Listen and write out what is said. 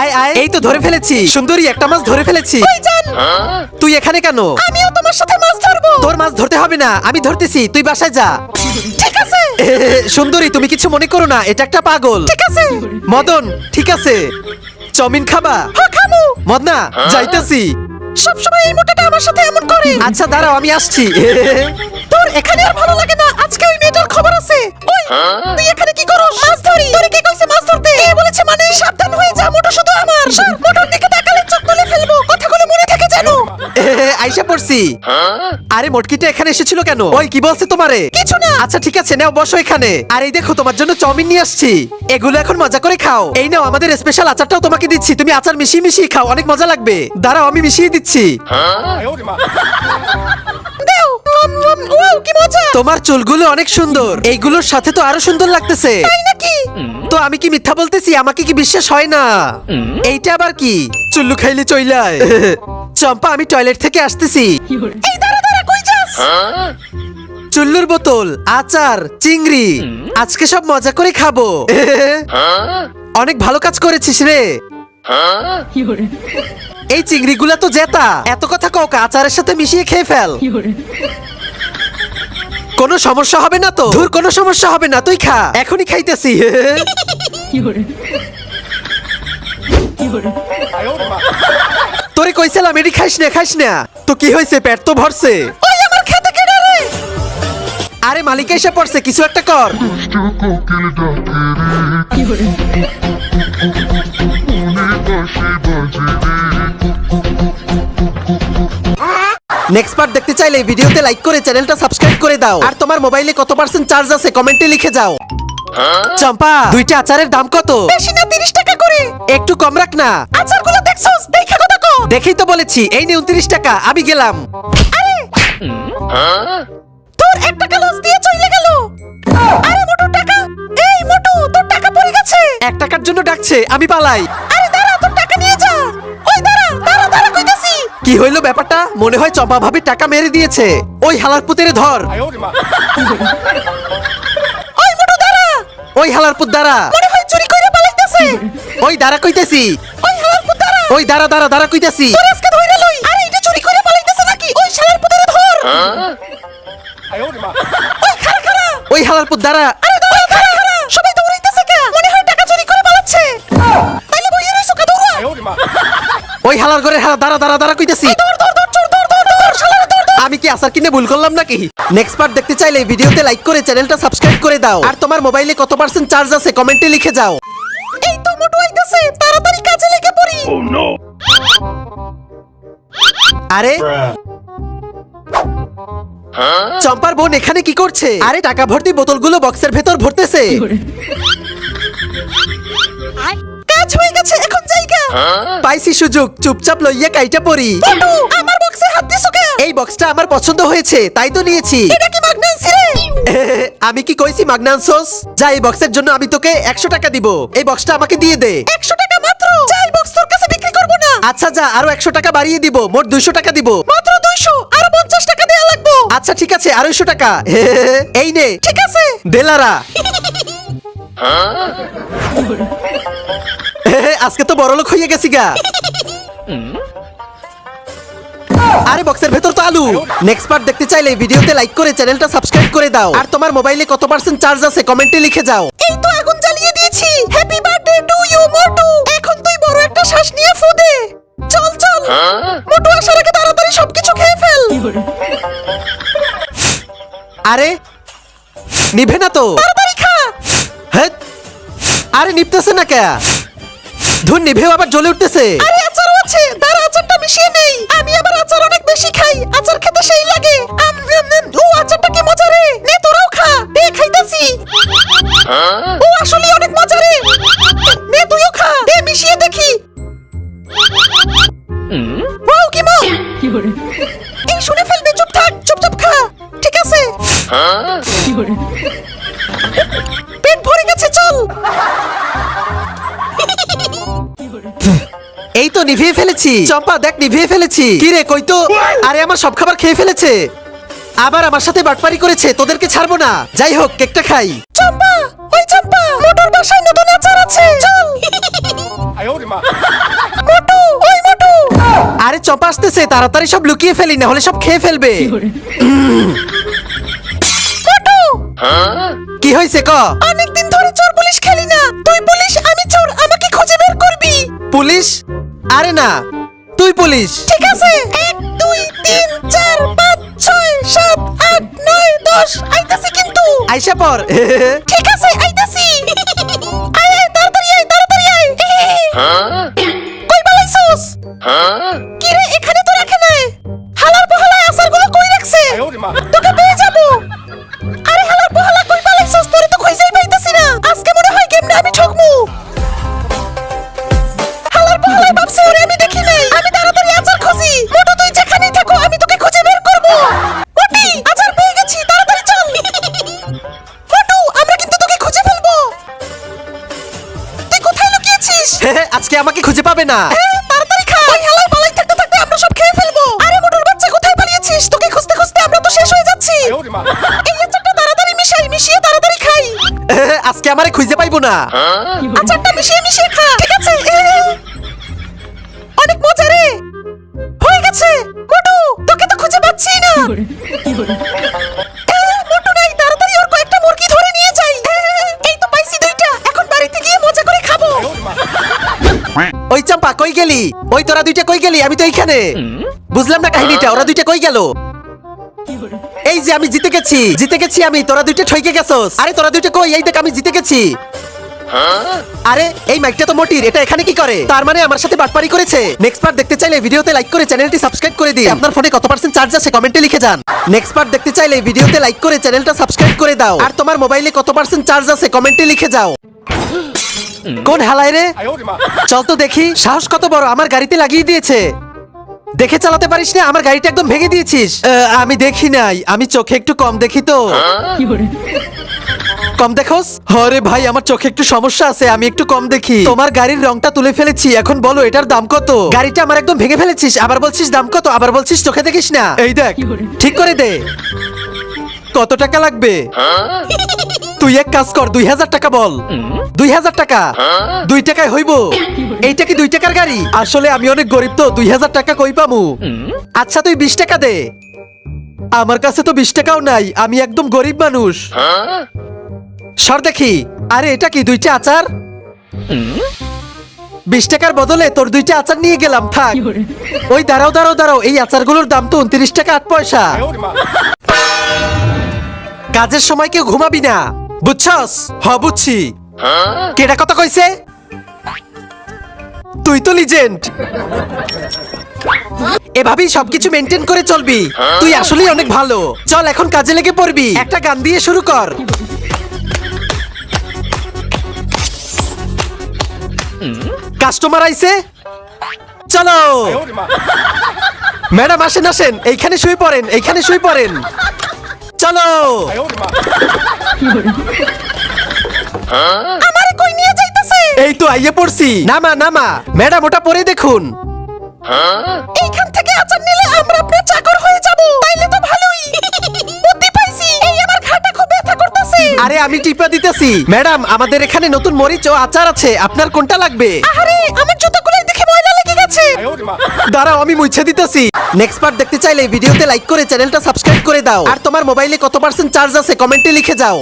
আয় আয়। এই তো ধরে ফেলেছি। সুন্দরী একটা মাছ ধরে ফেলেছি। তুই এখানে কেন? আমিও তোমার সাথে মাছ ধরবো। তোর মাছ ধরতে হবে না আমি ধরতেছি তুই বাসায় যা। ঠিক আছে। সুন্দরী তুমি কিছু মনে করো না এটা একটা পাগল। ঠিক আছে। মদন ঠিক আছে। চাউমিন খাবা? হ্যাঁ মদনা যাইতেছি। সবসময় এই মোটাটা আমার সাথে এমন করে। আচ্ছা দাঁড়াও আমি আসছি। তোর এখানে আর ভালো লাগে না আজকে ওই খবর আছে? ওই তুই এখানে কি করো মাছ ধরি। তোরে কে কইছে মাছ ধরতে? কে বলেছে মানে? সাবধান হয়ে যা মোটা শুধু আমার। সর, মোটর দিকে তাকালে চোখ তুলে ফেলব। কথাগুলো মনে থাকে জানো আইসা পড়ছি। আরে মটকিটা এখানে এসেছিল কেন? ওই কি বলছে তোমারে? কিছু না। আচ্ছা ঠিক আছে নাও বসো এখানে। আর এই দেখো তোমার জন্য চাউমিন নিয়ে আসছি। এগুলো এখন মজা করে খাও। এই নাও আমাদের স্পেশাল আচারটাও তোমাকে দিচ্ছি। তুমি আচার মিশিয়ে মিশিয়ে খাও অনেক মজা লাগবে। দাঁড়াও আমি মিশিয়ে দিচ্ছি। তোমার চুলগুলো অনেক সুন্দর। এইগুলোর সাথে তো আরও সুন্দর লাগতেছে। তো আমি কি মিথ্যা বলতেছি? আমাকে কি বিশ্বাস হয় না? এইটা আবার কি? চুল্লু খাইলে চইলায়। চম্পা আমি টয়লেট থেকে আসতেছি। এই দাঁড়া দাঁড়া কই যাস? চুল্লুর বোতল আচার চিংড়ি আজকে সব মজা করে খাব। অনেক ভালো কাজ করেছিস রে। এই চিংড়িগুলা তো জেতা। এত কথা কাউকে আচারের সাথে মিশিয়ে খেয়ে ফেল। কোনো সমস্যা হবে না তো? ধুর কোনো সমস্যা হবে না তুই খা। এখনই খাইতেছি। তোরে কইছিলাম এটি খাইস না খাইস না। তো কি হয়েছে পেট তো ভরছে। ওই আমার খেতে কেডা রে? আরে মালিক এসে পড়ছে কিছু একটা কর। নেক্সট পার্ট দেখতে চাইলে ভিডিওতে লাইক করে চ্যানেলটা সাবস্ক্রাইব করে দাও। আর তোমার মোবাইলে কত পার্সেন্ট চার্জ আছে কমেন্টে লিখে যাও। চম্পা দুইটা আচারের দাম কত? বেশি না 30 টাকা করে। একটু কম রাখ না। আচারগুলো দেখছস? দেখা কথা কো। দেখেই তো বলেছি এই নে উনত্রিশ টাকা আমি গেলাম। আরে! তোর এক টাকা লস দিয়ে চলে গেল। আরে মোটু টাকা? এই মোটু তোর টাকা পড়ে গেছে। এক টাকার জন্য ডাকছে আমি পালাই। কি হইল ব্যাপারটা? মনে হয় চম্পা ভাবি টাকা মেরে দিয়েছে। ওই হালার পুতেরে ধর ওই মোটু দাঁড়া। ওই হালার পুত দাঁড়া। মনে হয় চুরি কইরা পালাইতেছে। ওই দাঁড়া কইতেছি। ওই হালার পুত দাঁড়া। ওই দাঁড়া দাঁড়া দাঁড়া কইতেছি। তোর আজকে ধইরা লই। আরে এটা চুরি কইরা পালাইতেছে নাকি? ওই শালার পুতেরে ধর ওই খারা খারা ওই হালার পুত দাঁড়া। হালার ঘরে দাঁড়া দাঁড়া দাঁড়া কইতেছি। আমি কি আসার কিনে ভুল করলাম নাকি? নেক্সট পার্ট দেখতে চাইলে ভিডিওতে লাইক করে চ্যানেলটা সাবস্ক্রাইব করে দাও। আর তোমার মোবাইলে কত পার্সেন্ট চার্জ আছে কমেন্টে লিখে যাও। এই তো মোটু আইতাছে তাড়াতাড়ি কাজে লেগে পড়ি। আরে চম্পার বোন এখানে কি করছে? আরে টাকা ভর্তি বোতলগুলো বক্সের ভেতর ভরতেছে। গেছে এখন জায়গা। পাইছি সুযোগ চুপচাপ লইয়া কাইটা পড়ি। আমার বক্সে হাত দিছো কে? এই বক্সটা আমার পছন্দ হয়েছে তাই তো নিয়েছি। এটা কি মাগনান্সি রে? আমি কি কইছি মাগনানসোস যা এই বক্সের জন্য আমি তোকে একশো টাকা দিব। এই বক্সটা আমাকে দিয়ে দে। 100 টাকা মাত্র? যাই বক্স তোর কাছে বিক্রি করব না। আচ্ছা যা আরও একশো টাকা বাড়িয়ে দিব মোট দুইশো টাকা দিব। মাত্র 200 আর 50 টাকা দেয়া লাগবে। আচ্ছা ঠিক আছে আড়াইশো টাকা। এই নে। ঠিক আছে। দেলারা আজকে তো বড় লোক হয়ে গেছি গা। আরে বক্সের ভেতর তো আলু। নেক্সট পার্ট দেখতে চাইলে ভিডিওতে লাইক করে চ্যানেলটা সাবস্ক্রাইব করে দাও। আর তোমার মোবাইলে কত পার্সেন্ট চার্জ আছে কমেন্টে লিখে যাও। এই তো আগুন জ্বালিয়ে দিয়েছি। হ্যাপি বার্থডে টু ইউ মোটু। এখন তুই বড় একটা শ্বাস নিয়ে ফু দে। চল চল। মোটু আসার আগে তাড়াতাড়ি সবকিছু খেয়ে ফেল। আরে নিভে না তো। তাড়াতাড়ি খা। হ্যাঁ আরে নিপতেছে না কে? ধুন নিভেও আবার জ্বলে উঠতেছে। আরে আচারও আছে দাঁড়া আচারটা মিশিয়ে নেই। আমি আবার আচার অনেক বেশি খাই আচার খেতে সেই লাগে। আম, আম, আম, ও আচারটা কি মজা রে নে তোরাও খা দে খাইতাছি। ও আসলে অনেক মজা রে এই তো নিভিয়ে ফেলেছি। চম্পা দেখ নিভিয়ে ফেলেছি। কি রে কই তো? আরে আমার সব খাবার খেয়ে ফেলেছে। আবার আমার সাথে বাটপারি করেছে তোদেরকে ছাড়বো না। যাই হোক কেকটা খাই। চম্পা ওই চম্পা মোটর বাসায় নতুন আচার আছে। চল। মোটু ওই মোটু। আরে চম্পা আসতেছে তাড়াতাড়ি সব লুকিয়ে ফেলি না হলে সব খেয়ে ফেলবে। কি হয়েছে ক? অনেক দিন ধরে চোর পুলিশ খেলি না। তুই পুলিশ আমি চোর আমাকে খুঁজে বের করবি। পুলিশ? আরে না তুই পুলিশ। ঠিক আছে এক দুই তিন চার পাঁচ ছয় সাত আট নয় দশ আইতাছি কিন্তু। আইসা পর না। থাকতে আমরা সব খেয়ে ফেলব। মোটর বাচ্চা কোথায় তোকে খুঁজতে খুঁজতে আমরা তো শেষ হয়ে যাচ্ছি। মিশিয়ে তাড়াতাড়ি খাই। আজকে আমারে খুঁজে পাইবো না। আচারটা মিশিয়ে মিশিয়ে খা ঠিক আছে? অনেক মজা রে। হয়ে গেছে। মোটু তোকে তো খুঁজে পাচ্ছি না। ওই চাম্পা, কই গেলি? ওই তোরা দুইটা কই গেলি? আমি তো এইখানে। বুঝলাম না কাহিনীটা, ওরা দুইটা কই গেল? এই যে আমি জিতে গেছি জিতে গেছি আমি, তোরা দুইটা ঠইকে গেছস। আরে, তোরা দুইটা কই? এই দেখ, আমি জিতে গেছি। আরে, এই মাইকটা তো মোটির, এটা এখানে কি করে? তার মানে আমার সাথে বাটপারি করেছে। নেক্সট পার্ট দেখতে চাইলে ভিডিওতে লাইক করে চ্যানেলটি সাবস্ক্রাইব করে দিন। আপনার ফোনে কত পার্সেন্ট চার্জ আছে কমেন্টে লিখে যান। নেক্সট পার্ট দেখতে চাইলে ভিডিওতে লাইক করে চ্যানেলটা সাবস্ক্রাইব করে দাও। আর তোমার মোবাইলে কত পার্সেন্ট চার্জ আছে কমেন্টে লিখে যাও। কোন হেলায় রে? চল তো দেখি সাহস কত বড় আমার গাড়িতে লাগিয়ে দিয়েছে। দেখে চালাতে পারিস না আমার গাড়িটা একদম ভেঙে দিয়েছিস। আমি দেখি নাই আমি চোখে একটু কম দেখি তো। কম দেখোস? হরে ভাই আমার চোখে একটু সমস্যা আছে আমি একটু কম দেখি। তোমার গাড়ির রংটা তুলে ফেলেছি এখন বলো এটার দাম কত? গাড়িটা আমার একদম ভেঙে ফেলেছিস আবার বলছিস দাম কত আবার বলছিস চোখে দেখিস না। এই দেখ। ঠিক করে দে। কত টাকা লাগবে? তুই এক কাজ কর দুই হাজার টাকা বল। দুই হাজার টাকা। দুই টাকায় হইব। এইটা কি দুই টাকার গাড়ি? আসলে আমি অনেক গরিব তো দুই হাজার টাকা কই পামু? আচ্ছা তুই বিশ টাকা দে। আমার কাছে তো বিশ টাকাও নাই আমি একদম গরিব মানুষ। সর দেখি। আরে এটা কি দুইটা আচার? বিশ টাকার বদলে তোর দুইটা আচার নিয়ে গেলাম থাক। ওই দাঁড়াও দাঁড়াও দাঁড়াও এই আচারগুলোর দাম তো উনত্রিশ টাকা আট পয়সা। কাজের সময় কেউ ঘুমাবি না। বুঝছস? হ্যাঁ বুঝছি। কেডা কথা কইছে? তুই তো লিজেন্ড এভাবেই সবকিছু মেনটেন করে চলবি। তুই আসলেই অনেক ভালো। চল এখন কাজে লেগে পড়বি। একটা গান দিয়ে শুরু কর। কাস্টমার আইছে? চলো। ম্যাডাম আসেন আসেন। এইখানে শুয়ে পড়েন এইখানে শুয়ে পড়েন। চলো আমারে কই নিয়ে যাইতাছে? এই তো আইয়ে পড়ছি। নামা নামা। ম্যাডাম ওটা পরে দেখুন। এইখান থেকে আচার নিলে আমরা আপনার চাকর হয়ে যাব। তাইলে তো ভালোই। বুদ্ধি পাইছি। এই আমার ঘাটা খুব ব্যথা করতেছে। আরে আমি টিপা দিতেছি। ম্যাডাম আমাদের এখানে নতুন মরিচ ও আচার আছে। আপনার কোনটা লাগবে? আরে দাঁড়াও, আমি মুছে দিতেছি। নেক্সট পার্ট দেখতে চাইলে ভিডিওতে লাইক করে চ্যানেলটা সাবস্ক্রাইব করে দাও। আর তোমার মোবাইলে কত পার্সেন্ট চার্জ আছে কমেন্টে লিখে যাও।